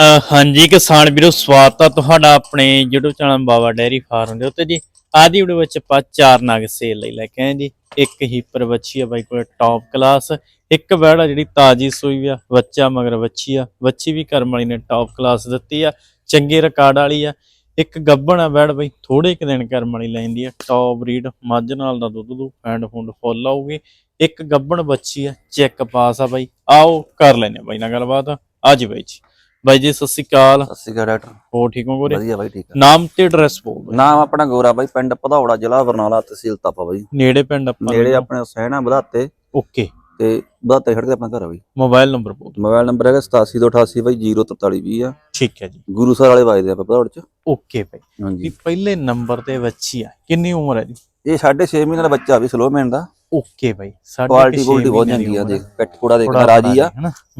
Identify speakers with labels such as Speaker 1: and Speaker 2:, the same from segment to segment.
Speaker 1: ਅਹ ਹਾਂਜੀ, ਕਿਸਾਨ ਵੀਰੋ, ਸਵਾਗਤ ਆ ਤੁਹਾਡਾ ਆਪਣੇ YouTube channel Baba dairy farm ਦੇ ਉੱਤੇ ਜੀ। ਆਦੀ ਵੀਡੀਓ ਵਿੱਚ ਆਪਾਂ ਚਾਰ ਨਗ ਸੇਲ ਲਈ ਲੈ ਕੇ ਆਏ ਜੀ। ਇੱਕ ਹੀਪਰ ਵੱਛੀ ਆ ਬਾਈ ਕੋਲ ਟੌਪ ਕਲਾਸ ਇੱਕ ਬੈੜ ਆ ਜਿਹੜੀ ਤਾਜੀ ਸੂਈ ਆ ਬੱਚਾ ਮਗਰ ਵੱਛੀ ਆ। ਵੱਛੀ ਵੀ ਕਰਮ ਵਾਲੀ ਨੇ ਟੌਪ ਕਲਾਸ ਦਿੱਤੀ ਆ, ਚੰਗੇ ਰਿਕਾਰਡ ਵਾਲੀ ਆ। ਇੱਕ ਗੱਬਣ ਆ ਬੈੜ ਬਾਈ ਥੋੜੇ ਕੁ ਦਿਨ ਕਰਮ ਵਾਲੀ ਲੈਂਦੀ ਆ। ਟੌਪ ਬਰੀਡ ਮੱਝ ਨਾਲ ਦਾ ਦੁੱਧ ਦੂ, ਫੈਂਡ ਫੁੰਡ ਫੁੱਲ ਆਊਗੀ। ਇੱਕ ਗੱਬਣ ਬੱਚੀ ਆ, ਚੈੱਕ ਪਾਸ ਆ ਬਾਈ। ਆਓ, ਕਰ ਲੈਨੇ ਬਾਈ ਨਾਲ ਗੱਲਬਾਤ। ਅੱਜ ਬਾਈ ਜੀ। ਬਾਈ ਜੀ ਸਤਿ ਸ਼੍ਰੀ ਅਕਾਲ।
Speaker 2: ਸਤਿ ਸ਼੍ਰੀ ਅਕਾਲ ਡਾਕਟਰ।
Speaker 1: ਹੋਰ ਠੀਕ ਹੋ ਗੋਰੇ?
Speaker 2: ਵਧੀਆ ਬਾਈ ਠੀਕ ਆ।
Speaker 1: ਨਾਮ ਤੇ ਐਡਰੈਸ ਬੋਲ ਦਿਓ।
Speaker 2: ਨਾਮ ਆਪਣਾ ਗੋਰਾ ਬਾਈ ਪਿੰਡ ਭਦੌੜਾ ਜ਼ਿਲ੍ਹਾ ਬਰਨਾਲਾ ਤਹਿਸੀਲ ਤਾਪਾ ਬਾਈ।
Speaker 1: ਨੇੜੇ ਪਿੰਡ ਆਪਾਂ
Speaker 2: ਨੇੜੇ ਆਪਣੇ ਸਹਿਣਾ ਵਧਾਤੇ।
Speaker 1: ਓਕੇ।
Speaker 2: ਤੇ ਵਧਾਤੇ ਖੜ ਕੇ ਆਪਣਾ ਘਰ ਆ ਬਾਈ।
Speaker 1: ਮੋਬਾਈਲ ਨੰਬਰ ਬੋਲ ਦਿਓ।
Speaker 2: ਮੋਬਾਈਲ ਨੰਬਰ ਹੈਗਾ 8788 ਬਾਈ 04320 ਆ।
Speaker 1: ਠੀਕ ਹੈ ਜੀ।
Speaker 2: ਗੁਰੂ ਸਾਹਿਬ ਵਾਲੇ ਵਾਜਦੇ ਆਪਾਂ ਭਦੌੜ ਚ।
Speaker 1: ਓਕੇ ਬਾਈ। ਵੀ
Speaker 2: ਹਾਂਜੀ
Speaker 1: ਪਹਿਲੇ ਨੰਬਰ ਤੇ ਬੱਚੀ ਆ। ਕਿੰਨੀ ਉਮਰ ਹੈ ਜੀ?
Speaker 2: ਇਹ 6.5 ਮਹੀਨੇ ਦਾ ਬੱਚਾ ਵੀ ਸਲੋ ਮੈਨ ਦਾ।
Speaker 1: ਓਕੇ ਬਾਈ ਸਾਡੇ
Speaker 2: ਕੁਆਲਿਟੀ ਕੁਆਲਿਟੀ ਬਹੁਤ ਚੰਗੀ ਆ ਦੇਖ ਕੱਟ ਕੋੜਾ ਦੇਖ ਰਾਜੀ ਆ।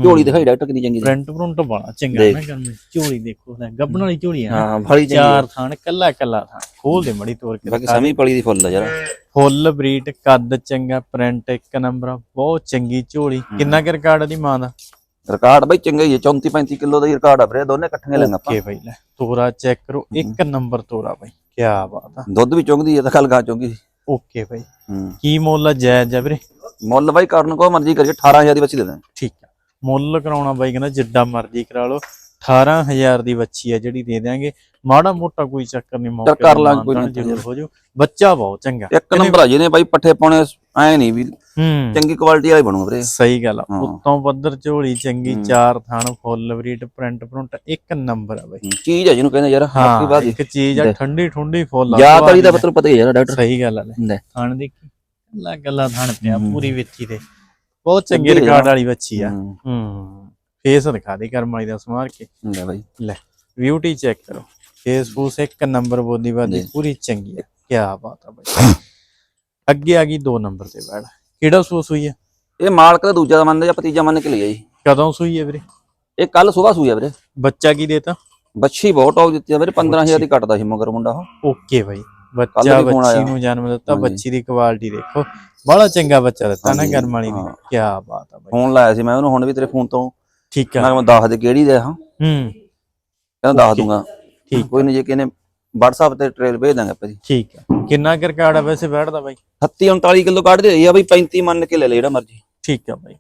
Speaker 2: ਝੋਲੀ ਦਿਖਾਈ ਡਾਕਟਰ ਕਿੰਨੀ ਚੰਗੀ ਸੀ।
Speaker 1: ਪ੍ਰਿੰਟ ਪ੍ਰਿੰਟ ਬੜਾ ਚੰਗਾ। ਨਾ ਗਰਮ ਝੋਲੀ ਦੇਖੋ ਲੈ ਗੱਬਣ ਵਾਲੀ ਝੋਲੀ ਆ।
Speaker 2: ਹਾਂ ਬੜੀ ਚੰਗੀ
Speaker 1: ਚਾਰ ਥਾਣ ਕੱਲਾ ਕੱਲਾ ਥਾਣ ਖੋਲ ਦੇ ਮੜੀ ਤੋੜ ਕੇ
Speaker 2: ਬਾਕੀ ਸਮੀ ਪਲੀ ਦੀ ਫੁੱਲ ਆ ਯਾਰ।
Speaker 1: ਫੁੱਲ ਬਰੀਡ ਕੱਦ ਚੰਗਾ ਪ੍ਰਿੰਟ ਇੱਕ ਨੰਬਰ ਬਹੁਤ ਚੰਗੀ ਝੋਲੀ। ਕਿੰਨਾ ਕੁ ਰਿਕਾਰਡ ਦੀ ਮਾਂ ਦਾ?
Speaker 2: ਰਿਕਾਰਡ ਬਾਈ ਚੰਗਾ ਹੀ ਹੈ 34 35 ਕਿਲੋ ਦਾ ਹੀ ਰਿਕਾਰਡ ਆ ਵੀਰੇ ਦੋਨੇ ਇਕੱਠੀਆਂ ਲੈਣਾ ਆਪਾਂ।
Speaker 1: ਓਕੇ ਬਾਈ ਲੈ ਤੋਰਾ ਚੈੱਕ ਕਰੋ ਇੱਕ ਨੰਬਰ ਤੋਰਾ ਬਾਈ ਕੀ ਬਾਤ ਆ।
Speaker 2: ਦੁੱਧ ਵੀ ਚੁੰਗਦੀ ਹੈ ਤਾਂ ਕੱਲ ਗਾਂ ਚੁੰਗੀ।
Speaker 1: ਓਕੇ ਬਾਈ ਕੀ ਮੁੱਲ ਆ ਜਾਇਜ਼ ਆ ਵੀਰੇ?
Speaker 2: ਮੁੱਲ ਬਾਈ ਕਰਨ ਕੋ ਮਰਜ਼ੀ ਕਰੀਏ 18000 ਦੀ ਬੱਚੀ ਦੇ ਦੇਣਾ।
Speaker 1: ਠੀਕ ਆ। ਮੁੱਲ ਕਰਾਉਣਾ ਬਾਈ ਕਹਿੰਦਾ ਜਿੱਡਾ ਮਰਜ਼ੀ ਕਰਾ ਲਓ। 18000 ਦੀ ਬੱਚੀ ਆ ਜਿਹੜੀ ਦੇ ਦਿਆਂਗੇ। ਮਾੜਾ ਮੋਟਾ ਕੋਈ ਚੱਕਰ ਨਹੀਂ ਮੌਕੇ
Speaker 2: ਕਰ ਲਾਂਗੇ, ਕੋਈ।
Speaker 1: ਜ਼ਰੂਰ ਹੋ ਜਾਊ। ਬੱਚਾ ਬਹੁਤ ਚੰਗਾ।
Speaker 2: ਇੱਕ ਨੰਬਰ ਆ ਜਿਹਨੇ ਬਾਈ ਪੱਠੇ ਪਾਉਣੇ ਐ ਨਹੀਂ ਵੀ ਚੰਗੀ ਕੁਆਲਿਟੀ ਵਾਲੇ ਬਣੂ ਵੀਰੇ।
Speaker 1: ਸਹੀ ਗੱਲ। ਉੱਤੋਂ ਪੱਧਰ ਝੋਲੀ ਚੰਗੀ। ਚਾਰ ਥਾਣ ਫੁੱਲ ਬਰੀਡ ਪ੍ਰਿੰਟ ਪ੍ਰਿੰਟ ਇੱਕ ਨੰਬਰ ਆ ਬਾਈ।
Speaker 2: ਚੀਜ਼ ਆ ਜਿਹਨੂੰ ਕਹਿੰਦੇ ਯਾਰ
Speaker 1: ਹਾਂ
Speaker 2: ਬਾਕੀ ਬਾਤ
Speaker 1: ਇੱਕ ਚੀਜ਼ ਆ। ਠੰਡੀ ਠੰਡੀ ਫੁੱਲ ਆ
Speaker 2: ਵਾਲੀ ਦਾ ਪਤਾ ਹੀ ਯਾਰ ਡਾਕਟਰ।
Speaker 1: ਸਹੀ ਗੱਲ ਆ ਥਾਣ ਦੀ ਗੱਲਾਂ ਗੱਲਾਂ ਥਾਣ ਪਿਆ। ਪੂਰੀ ਵਿੱਚੀ ਤੇ। ਬਹੁਤ ਚੰਗੀ। ਰਿਕਾਰਡ ਵਾਲੀ ਬੱਚੀ ਆ।
Speaker 2: ਹੂੰ।
Speaker 1: ਫੇਸ ਦਿਖਾ ਦੇ ਕਰਮ ਵਾਲੀ ਦਾ ਸਮਾਰ ਕੇ।
Speaker 2: ਲੈ ਬਾਈ।
Speaker 1: ਲੈ ਬਿਊਟੀ ਚੈੱਕ ਕਰੋ। ਫੇਸ ਫੂਸ ਇੱਕ ਨੰਬਰ ਬੋਦੀ ਬਾਦੀ। ਪੂਰੀ ਚੰਗੀ ਹੈ। ਕੀ ਬਾਤ ਆ ਬਾਈ। ਅੱਗੇ ਆ ਗਈ 2 ਨੰਬਰ ਤੇ ਬੈੜ ਕਿਹੜਾ ਸੂਆ ਸੂਈ ਹੈ?
Speaker 2: ਇਹ ਮਾਲਕ ਦਾ ਦੂਜਾ ਦਾ ਮੰਨਦੇ ਜਾਂ ਭਤੀਜਾ ਮੰਨ ਕੇ ਲਿਆ ਜੀ
Speaker 1: ਕਦੋਂ ਸੂਈ ਹੈ ਵੀਰੇ?
Speaker 2: ਇਹ ਕੱਲ ਸਵੇਰ ਸੂਈ ਆ ਵੀਰੇ।
Speaker 1: ਬੱਚਾ ਕੀ ਦੇਤਾ?
Speaker 2: ਬੱਚੀ ਬਹੁਤ ਟੌਪ ਦਿੱਤੀ ਆ ਵੀਰੇ 15000 ਦੀ ਕੱਟਦਾ ਸੀ ਮਗਰ ਮੁੰਡਾ ਉਹ।
Speaker 1: ਓਕੇ ਬਾਈ। ਬੱਚਾ ਬੱਚੀ। ਨੂੰ ਜਨਮ ਦਿੱਤਾ। ਬੱਚੀ ਦੀ ਕੁਆਲਿਟੀ ਦੇਖੋ। ਬੜਾ ਚੰਗਾ ਬੱਚਾ ਦਿੱਤਾ ਨਾ ਵਾਲੀ ਨੇ।
Speaker 2: ਹਾਂ।
Speaker 1: ਕੀ ਬਾਤ ਆ ਬਾਈ।
Speaker 2: ਫੋਨ ਲਾਇਆ ਸੀ ਮੈਂ ਉਹਨੂੰ ਹੁਣ ਵੀ ਤੇਰੇ ਫੋਨ ਤੋਂ
Speaker 1: ਠੀਕ
Speaker 2: ਮੈਂ
Speaker 1: ਆ
Speaker 2: ਕਿਹਾ ਦੱਸ ਦੇ ਕਿਹੜੀ ਦੇ ਹਾਂ।
Speaker 1: ਹੂੰ।
Speaker 2: ਕਹਿੰਦਾ ਦੱਸ. ਦੂੰਗਾ।
Speaker 1: ਠੀਕ।
Speaker 2: ਕੋਈ ਨਹੀਂ ਜੇ ਕਿਨੇ WhatsApp ਤੇ ਟ੍ਰੇਲ ਭੇਜ ਦਾਂਗੇ ਆਪਾਂ ਜੀ
Speaker 1: ਠੀਕ ਆ। ਕਿੰਨਾ ਕੁ ਰਿਕਾਰਡ ਆ ਵੈਸੇ ਬੈਠਦਾ ਬਾਈ?
Speaker 2: 38 39 ਕਿਲੋ ਕੱਢ ਦੇ ਆ ਬਈ 35 ਮੰਨ ਕੇ ਲੈ ਲੈ ਜਿਹੜਾ ਮਰਜ਼ੀ।
Speaker 1: ਠੀਕ ਆ ਬਾਈ।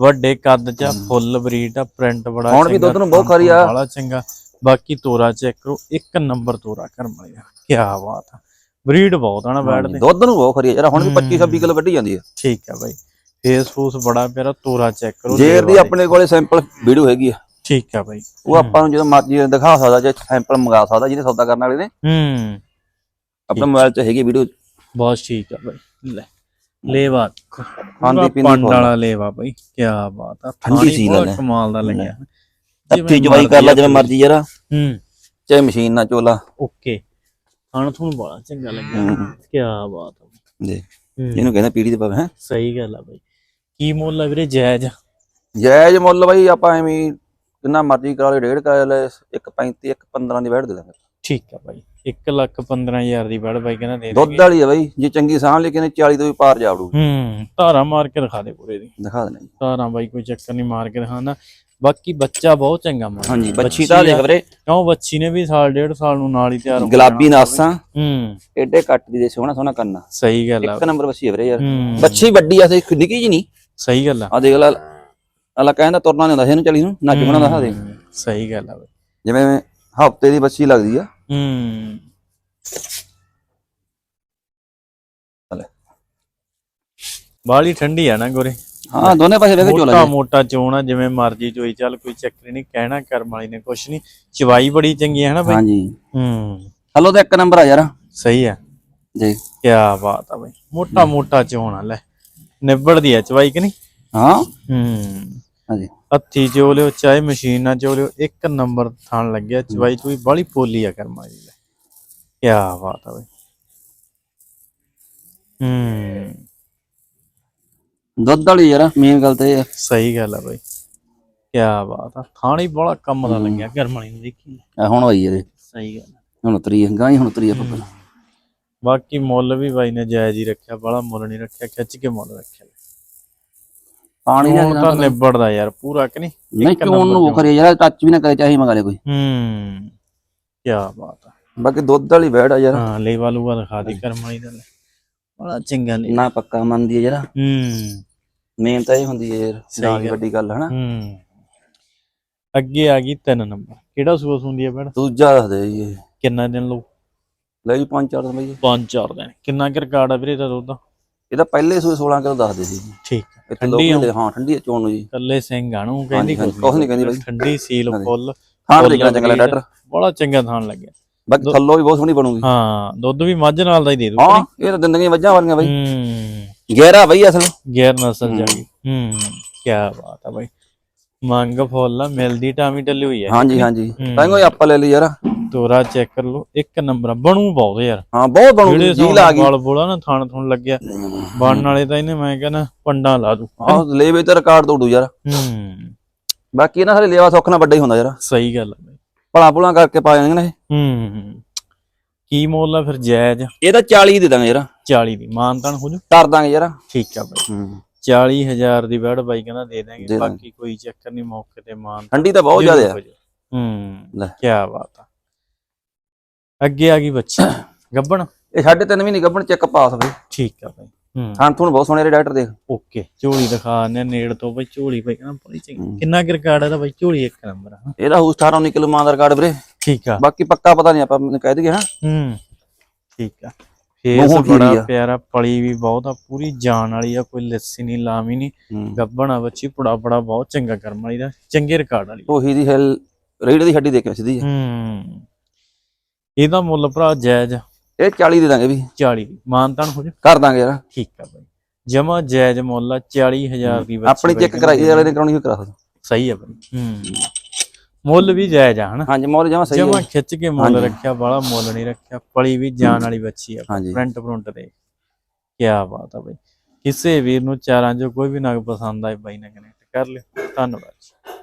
Speaker 1: ਵੱਡੇ ਕੱਦ ਚ ਫੁੱਲ ਬਰੀਡ ਆ ਪ੍ਰਿੰਟ ਬੜਾ
Speaker 2: ਹੁਣ ਵੀ ਦੁੱਧ ਨੂੰ ਬਹੁਤ ਖਾਰੀ ਆ।
Speaker 1: ਬੜਾ ਚੰਗਾ। ਬਾਕੀ ਤੋਰਾ ਚੈੱਕ ਕਰੋ ਇੱਕ ਨੰਬਰ ਤੋਰਾ ਕਰਮ ਵਾਲੀ ਦਾ ਕੀ ਬਾਤ ਆ। ਬਰੀਡ ਬਹੁਤ ਆ ਨਾ ਬੈਠਦੇ।
Speaker 2: ਦੁੱਧ ਨੂੰ ਬਹੁਤ ਖਰੀ ਆ ਯਾਰ ਹੁਣ ਵੀ 25 26 ਕਿਲੋ ਕੱਢੀ ਜਾਂਦੀ ਆ।
Speaker 1: ਠੀਕ ਆ ਬਾਈ। ਫੇਸ ਫੂਸ ਬੜਾ ਪਿਆਰਾ ਤੋਰਾ ਚੈੱਕ ਕਰੋ
Speaker 2: ਜੇਰ ਦੀ ਆਪਣੇ ਕੋਲੇ ਸੈਂਪਲ ਵੀਡੀਓ ਹੈਗੀ ਆ।
Speaker 1: ਠੀਕ ਆ ਬਾਈ।
Speaker 2: ਉਹ ਆਪਾਂ ਨੂੰ ਜਦੋਂ ਮਰਜ਼ੀ ਦਿਖਾ ਸਕਦਾ ਜੇ ਸੈਂਪਲ ਮੰਗਾ ਸਕਦਾ ਜਿਹਨੇ ਸੌਦਾ ਕਰਨ ਵਾਲੇ ਨੇ।
Speaker 1: ਹੂੰ।
Speaker 2: ਆਪਣੇ ਮੋਬਾਈਲ 'ਚ ਹੈਗੀ ਵੀਡੀਓ
Speaker 1: ਬਹੁਤ ਠੀਕ ਆ ਬਾਈ। ਲੈ ਲੇਵਾ
Speaker 2: ਖਾਂਦੀ ਪੀਂਦੀ
Speaker 1: ਪੰਡ। ਵਾਲਾ ਲੇਵਾ ਬਾਈ ਕੀ ਬਾਤ ਆ।
Speaker 2: ਠੰਡੀ ਸੀ ਲੈ।
Speaker 1: ਕਮਾਲ ਦਾ ਲੱਗਿਆ।
Speaker 2: ਅੱਥੀ ਜਵਾਈ ਕਰ ਲੈ ਜਿਵੇਂ ਮਰਜ਼ੀ ਯਾਰ।
Speaker 1: ਹੂੰ।
Speaker 2: ਚਾਹੇ ਮਸ਼ੀਨ ਨਾਲ ਚੋਲਾ।
Speaker 1: ਓਕੇ। ਖਾਣ ਤੁਹਾਨੂੰ ਬੜਾ ਚੰਗਾ ਲੱਗਿਆ। ਕੀ ਬਾਤ ਆ ਹੂੰ।
Speaker 2: ਇਹਨੂੰ ਕਹਿੰਦਾ ਪੀੜੀ ਦੇ ਪਾਵੇ ਹੈ।
Speaker 1: ਸਹੀ ਗੱਲ ਆ ਬਾਈ। ਕੀ ਮੁੱਲ ਆ ਵੀਰੇ ਜਾਇਜ਼?
Speaker 2: ਜਾਇਜ਼ ਮੁੱਲ ਬਾਈ ਆਪਾਂ ਐਵੇਂ ਹੀ ਕਿੰਨਾ ਮਰਜ਼ੀ ਕਰਾ ਲੈ ਡੇਢ ਕਰਾ ਲੈ 1.35 1.15 ਦੀ ਵੈਟ ਦੇ ਦਾਂਗੇ।
Speaker 1: ਠੀਕ ਆ ਬਾਈ 1 ਲੱਖ 15000 ਦੀ ਬੜ ਬਾਈ ਕਹਿੰਦਾ ਦੇ
Speaker 2: ਦੁੱਧ
Speaker 1: ਦੇਣਗੇ।
Speaker 2: ਵਾਲੀ ਆ ਬਾਈ ਜੇ ਚੰਗੀ ਸਾਂਭ ਲਈ ਕਿਨੇ 40 ਤੋਂ ਵੀ ਪਾਰ ਜਾਵੜੂ
Speaker 1: ਹੂੰ ਧਾਰਾ ਮਾਰ ਕੇ ਦਿਖਾ ਦੇ ਪੂਰੇ ਦੀ।
Speaker 2: ਦਿਖਾ ਦੇਣਾ ਜੀ।
Speaker 1: ਧਾਰਾ ਬਾਈ ਕੋਈ ਚੱਕਰ ਨਹੀਂ ਮਾਰ ਕੇ ਦਿਖਾਉਂਦਾ ਬਾਕੀ ਬੱਚਾ ਬਹੁਤ ਚੰਗਾ ਮਾਰ
Speaker 2: ਹਾਂਜੀ ਬੱਚੀ ਤਾਂ ਦੇਖ ਵੀਰੇ।
Speaker 1: ਕਿਉਂ ਬੱਚੀ ਨੇ ਵੀ ਸਾਲ ਡੇਢ ਸਾਲ ਨੂੰ ਨਾਲ ਹੀ ਤਿਆਰ ਹੋ
Speaker 2: ਗੁਲਾਬੀ ਨਾਸਾਂ।
Speaker 1: ਹੂੰ।
Speaker 2: ਏਡੇ ਕੱਟ ਦੀ ਦੇ ਸੋਹਣਾ ਸੋਹਣਾ ਕੰਨਾ।
Speaker 1: ਸਹੀ ਗੱਲ ਆ।
Speaker 2: ਇੱਕ ਨੰਬਰ ਬੱਚੀ ਆ ਵੀਰੇ ਯਾਰ।
Speaker 1: ਹੂੰ।
Speaker 2: ਬੱਚੀ ਵੱਡੀ ਆ ਤੇ ਨਿੱਕੀ ਜੀ ਨਹੀਂ।
Speaker 1: ਸਹੀ ਗੱਲ ਆ।
Speaker 2: ਆ ਦੇਖ ਲੈ ਅਲਾ ਕਹਿੰਦਾ ਤੁਰਨਾ ਨਹੀਂ ਹੁੰਦਾ ਸੀ ਇਹਨੂੰ ਚਲੀ ਨੂੰ ਨੱਚ ਬਣਾ ਦਾ ਦੇ
Speaker 1: ਹੂੰ, ਸਹੀ ਗੱਲ ਆ ਬਾਈ।
Speaker 2: ਜਿਵੇਂ ਹਫ਼ਤੇ ਦੀ ਬੱਚੀ ਲੱਗਦੀ ਆ।
Speaker 1: ਹੂੰ। ਬਾਲੀ ਠੰਡੀ ਆ ਨਾ ਗੋਰੇ।
Speaker 2: ਹਾਂ ਦੋਨੇ ਪਾਸੇ ਵੇਖ ਚੋਲਾ
Speaker 1: ਮੋਟਾ ਮੋਟਾ ਚੋਣਾ ਜਿਵੇਂ ਮਰਜ਼ੀ ਚੋਈ ਚੱਲ ਕੋਈ ਚੱਕਰ ਨਹੀਂ ਕਹਿਣਾ ਕਰਮ ਵਾਲੀ ਨੇ ਕੁਛ ਨਹੀਂ। ਚਵਾਈ ਬੜੀ ਚੰਗੀ ਹੈ ਨਾ ਬਾਈ?
Speaker 2: ਹਾਂਜੀ।
Speaker 1: ਹੂੰ।
Speaker 2: ਹਲੋ ਤਾਂ ਇੱਕ ਨੰਬਰ ਆ ਯਾਰ।
Speaker 1: ਸਹੀ ਆ।
Speaker 2: ਜੀ।
Speaker 1: ਕੀ ਬਾਤ ਆ ਬਾਈ। ਮੋਟਾ ਮੋਟਾ ਚੋਣਾ ਲੈ। ਨਿਬੜਦੀ ਆ ਚਵਾਈ ਕਿ ਨਹੀਂ?
Speaker 2: ਹਾਂ।
Speaker 1: ਹੂੰ।
Speaker 2: ਹਾਂਜੀ।
Speaker 1: ਹੱਥੀ ਚੋ ਲਿਓ ਚਾਹੇ ਮਸ਼ੀਨ ਨਾਲ ਚੋ ਲਿਓ ਇੱਕ ਨੰਬਰ ਥਾਣ ਲੱਗਿਆ ਚਵਾਈ ਚੋਈ ਬੜੀ ਪੋਲੀ ਆ ਕਰਮ ਲੈ। ਕੀ ਬਾਤ ਆ ਬਾਈ। ਹੂੰ।
Speaker 2: ਦੁੱਧ ਵਾਲੀ ਯਾਰ ਮੇਨ ਗੱਲ ਤਾਂ
Speaker 1: ਸਹੀ ਗੱਲ ਆ ਬਾਈ। ਕੀ ਬਾਤ ਆ। ਥਾਣੀ ਬੜਾ ਕੰਮ ਦਾ ਲੱਗਿਆ ਕਰਮ ਨੂੰ ਦੇਖੀ।
Speaker 2: ਹੁਣ ਹੋਈ ਇਹਦੇ
Speaker 1: ਸਹੀ ਗੱਲ।
Speaker 2: ਹੁਣ ਉਤਰੀ ਆ, ਗਾਂ ਹੀ ਹੁਣ ਉਤਰੀ ਆ ਪੱਕਾ
Speaker 1: ਬਾਕੀ ਮੁੱਲ ਵੀ ਬਾਈ ਨੇ ਜਾਇਜ਼ ਹੀ ਰੱਖਿਆ ਬੜਾ ਮੁੱਲ ਨਹੀਂ ਰੱਖਿਆ ਖਿੱਚ ਕੇ ਮੁੱਲ ਰੱਖਿਆ।
Speaker 2: ਪਾਣੀ
Speaker 1: ਹੁਣ
Speaker 2: ਦਾ
Speaker 1: ਤਾਂ ਨਿਬੜਦਾ ਯਾਰ ਪੂਰਾ ਕਿ ਨਹੀਂ?
Speaker 2: ਨਹੀਂ ਚੋਣ ਨੂੰ ਕਰੇ ਯਾਰ ਟੱਚ ਵੀ ਨਾ ਕਰੇ ਚਾਹੇ ਮੰਗਾ ਲੈ ਕੋਈ।
Speaker 1: ਹੂੰ ਕੀ ਬਾਤ ਆ।
Speaker 2: ਬਾਕੀ ਦੁੱਧ ਵਾਲੀ ਵੈੜ ਆ ਯਾਰ।
Speaker 1: ਹਾਂ ਲੇਵਾ ਲੂਵਾ ਦਿਖਾ ਦੀ ਕਰਮ ਵਾਲੀ ਦਾ ਲੈ। ਬੜਾ ਚੰਗਾ ਲੈ
Speaker 2: ਨਾ ਪੱਕਾ ਮੰਨਦੀ ਹੈ ਯਾਰ
Speaker 1: ਹੂੰ।
Speaker 2: ਮੇਨ ਤਾਂ ਇਹ ਹੁੰਦੀ ਹੈ ਯਾਰ
Speaker 1: ਸਹੀ ਗੱਲ।
Speaker 2: ਵੱਡੀ ਗੱਲ ਹਨਾ?
Speaker 1: ਹੂੰ। ਅੱਗੇ ਆ ਗਈ ਤਿੰਨ ਨੰਬਰ। ਕਿਹੜਾ ਸੂਸ ਹੁੰਦੀ ਹੈ ਬੈੜ
Speaker 2: ਦੂਜਾ ਦੱਸ ਦੇ ਜੀ।
Speaker 1: ਕਿੰਨਾ ਦਿਨ ਲਓ
Speaker 2: ਲੈ ਜੀ ਪੰਜ ਚਾਰ ਦਿਨ ਬਈ।
Speaker 1: ਪੰਜ ਚਾਰ ਦਿਨ। ਕਿੰਨਾ ਕੁ ਰਿਕਾਰਡ ਆ ਵੀਰੇ ਦਾ ਦੁੱਧ?
Speaker 2: ਇਹਦਾ ਪਹਿਲੇ ਸੂਏ 16 ਕਿਲੋ ਦੱਸਦੇ ਸੀ।
Speaker 1: ਠੀਕ ਆ।
Speaker 2: ਇੱਥੇ
Speaker 1: ਠੰਡੀ
Speaker 2: ਲੋਕ ਹਾਂ ਠੰਡੀ ਹੈ ਚੋਣ ਨੂੰ ਜੀ।
Speaker 1: ਕੱਲੇ ਸਿੰਘ ਆ ਨੂੰ ਕਹਿੰਦੀ
Speaker 2: ਹਾਂਜੀ, ਕੁਛ ਨੀ ਕਹਿੰਦੀ ਬਾਈ।
Speaker 1: ਠੰਡੀ ਸੀਲ
Speaker 2: ਹਾਂਜੀ।
Speaker 1: ਫੁੱਲ।
Speaker 2: ਖਾਣ
Speaker 1: ਫੁੱਲ
Speaker 2: ਦੇਖਣਾ ਚੰਗਾ। ਡਾਕਟਰ
Speaker 1: ਬੜਾ ਚੰਗਾ ਥਾਣ ਲੱਗਿਆ।
Speaker 2: ਬਾਕੀ ਥੱਲੋਂ ਵੀ ਬਹੁਤ ਸੋਹਣੀ ਬਣੂਗੀ।
Speaker 1: ਹਾਂ ਦੁੱਧ ਵੀ ਮੱਝ ਨਾਲ ਦਾ ਹੀ ਦੇ ਦੂ
Speaker 2: ਹਾਂ ਇਹ ਤਾਂ ਦਿੰਦੀਆਂ ਵੱਜਾਂ ਵਾਲੀਆਂ ਬਈ।
Speaker 1: ਹੂੰ।
Speaker 2: ਗਹਿਰਾ ਬਈ ਅਸਲ।
Speaker 1: ਗੈਰ ਨਸਲ ਜਾ ਗਈ ਹੂੰ ਕੀ ਬਾਤ ਆ ਬਾਈ। ਮੰਗ ਫੁੱਲ ਆ ਮਿਲਦੀ ਟਾਮੀ ਟੱਲੀ ਹੋਈ ਹੈ
Speaker 2: ਹਾਂਜੀ ਹਾਂਜੀ।
Speaker 1: ਹੂੰ।
Speaker 2: ਤਾਂ ਕੋਈ ਆਪਾਂ ਲੈ ਲਈ ਯਾਰ।
Speaker 1: ਤੋਰਾ ਚੈੱਕ ਕਰ ਲਓ ਇੱਕ ਨੰਬਰ ਬਣੂ ਬਹੁਤ ਯਾਰ।
Speaker 2: ਹਾਂ ਬਹੁਤ
Speaker 1: ਜਿਹੜੇ
Speaker 2: ਜੀ ਲਾ ਗਈ।
Speaker 1: ਵਾਲ ਬੋਲਾ ਨਾ ਥਾਣ ਥੁਣ ਲੱਗਿਆ। ਬਣਨ ਵਾਲੇ ਤਾਂ ਇਹਨੇ ਮੈਂ ਕਹਿੰਦਾ ਪੰਡਾਂ ਲਾ ਦੂ।
Speaker 2: ਆਹ ਲੇਵੇ ਤੇ ਰਿਕਾਰਡ ਤੋੜੂ ਯਾਰ।
Speaker 1: ਹੂੰ।
Speaker 2: ਬਾਕੀ ਇਹਨਾਂ ਸਾਰੇ ਲੇਵਾ ਸੌਖ ਨਾਲ ਵੱਡਾ ਹੀ ਹੁੰਦਾ ਯਾਰ।
Speaker 1: ਸਹੀ ਗੱਲ ਬਾਈ।
Speaker 2: ਭਲਾ ਭੁਲਾ ਕਰਕੇ ਪਾ ਜਾਣਗੇ ਨਾ ਇਹ।
Speaker 1: ਹੂੰ। ਕੀ ਮੁੱਲ ਆ ਫਿਰ ਜਾਇਜ਼?
Speaker 2: ਇਹ ਤਾਂ 40 ਦੇ ਦਾਂਗੇ ਯਾਰ।
Speaker 1: 40 ਦੀ ਮਾਨਤਾਨ ਹੋ ਜੂ।
Speaker 2: ਕਰ ਦਾਂਗੇ ਯਾਰ।
Speaker 1: ਠੀਕ ਆ ਬਾਈ।
Speaker 2: ਹੂੰ।
Speaker 1: 40000 ਦੀ ਬੈੜ ਬਾਈ ਕਹਿੰਦਾ ਦੇ ਦਾਂਗੇ। ਬਾਕੀ ਕੋਈ ਚੱਕਰ ਨਹੀਂ ਮੌਕੇ ਤੇ ਮਾਨ
Speaker 2: ਠੰਡੀ ਤਾਂ ਬਹੁਤ ਜ਼ਿਆਦਾ ਆ।
Speaker 1: ਹੂੰ
Speaker 2: ਲੈ।
Speaker 1: ਕੀ ਬਾਤ ਆ। ਅੱਗੇ ਆ ਗਈ ਬੱਚੀ। ਗੱਬਣ?
Speaker 2: ਇਹ ਸਾਢੇ ਤਿੰਨ ਮਹੀਨੇ ਗੱਭਣ ਚੈੱਕ ਪਾਸ ਬਈ।
Speaker 1: ਠੀਕ ਆ ਬਾਈ। ਹੂੰ।
Speaker 2: ਤੁਹਾਨੂੰ ਬਹੁਤ ਸੋਹਣੇ ਡਾਕਟਰ ਦੇਖ।
Speaker 1: ਓਕੇ ਝੋਲੀ ਦਿਖਾ ਨੇ ਨੇੜ ਤੋਂ ਬਈ ਝੋਲੀ ਬਈ ਕਹਿੰਦਾ ਬੜੀ ਚੰਗੀ। ਕਿੰਨਾ ਕੁ ਰਿਕਾਰਡ ਇਹਦਾ ਬਈ? ਝੋਲੀ ਇੱਕ ਨੰਬਰ ਆ
Speaker 2: ਇਹਦਾ ਹੂ 18 19 ਕਿਲੋ ਮਾਂ ਦਾ ਰਿਕਾਰਡ ਵੀਰੇ।
Speaker 1: ਠੀਕ ਆ।
Speaker 2: ਬਾਕੀ ਪੱਕਾ ਪਤਾ ਨਹੀਂ ਆਪਾਂ ਕਹਿ ਦਈਏ ਹਾਂ।
Speaker 1: ਹੂੰ ਠੀਕ ਆ। ਫੇਸ ਬੜਾ। ਪਿਆਰਾ ਪਲੀ ਵੀ ਬਹੁਤ ਆ ਪੂਰੀ ਜਾਨ ਵਾਲੀ ਆ ਕੋਈ ਲੱਸੀ ਨਹੀਂ ਲਾਮੀ ਨਹੀਂ। ਗੱਬਣ ਆ ਬੱਚੀ ਪੁੜਾ ਪੁੜਾ ਬਹੁਤ ਚੰਗਾ ਕਰਮ ਵਾਲੀ ਦਾ ਚੰਗੇ ਰਿਕਾਰਡ ਵਾਲੀ
Speaker 2: ਉਹੀ ਦੀ ਹਿਲ ਰੀੜ ਦੀ ਹੱਡੀ ਦੇਖਿਆ ਸਿੱਧੀ
Speaker 1: ਹੂੰ। ਇਹਦਾ ਮੁੱਲ ਭਰਾ ਜਾਇਜ਼
Speaker 2: ਇਹ 40 ਦੇ ਦਾਂਗੇ ਵੀ।
Speaker 1: 40 ਦੀ ਮਾਨਤਾਨ ਹੋ ਜਾ।
Speaker 2: ਕਰ ਦਾਂਗੇ ਯਾਰ।
Speaker 1: ਠੀਕ ਆ ਬਾਈ। ਜਮਾ ਜਾਇਜ਼ ਮੁੱਲ ਆ 40000 ਦੀ ਬੱਚੀ
Speaker 2: ਆਪਣੀ ਚੈੱਕ ਕਰਾਈ ਵਾਲੇ ਨੇ ਕਰਾਉਣੀ ਕਰਾ ਸਕਦਾ।
Speaker 1: ਸਹੀ ਆ ਬਾਈ। ਹੂੰ। ਮੁੱਲ ਵੀ ਜਾਇਜ਼ ਆ ਹਨਾ?
Speaker 2: ਹਾਂਜੀ ਮੌਲ ਜਮਾ ਸਹੀ
Speaker 1: ਜਮਾ ਖਿੱਚ ਕੇ ਮੁੱਲ। ਰੱਖਿਆ ਬਾਲਾ ਮੁੱਲ ਨਹੀਂ ਰੱਖਿਆ। ਪਲੀ ਵੀ ਜਾਨ ਵਾਲੀ ਬੱਚੀ ਆ।
Speaker 2: ਹਾਂਜੀ।
Speaker 1: ਫਰੰਟ ਫਰੰਟ ਦੇ ਕੀ ਬਾਤ ਆ ਬਾਈ। ਕਿਸੇ ਵੀਰ ਨੂੰ ਚਾਰਾਂ ਚੋਂ ਕੋਈ ਵੀ ਨਗ ਪਸੰਦ ਆਏ ਬਾਈ ਨਾਲ ਕਨੈਕਟ ਕਰ ਲਿਓ। ਧੰਨਵਾਦ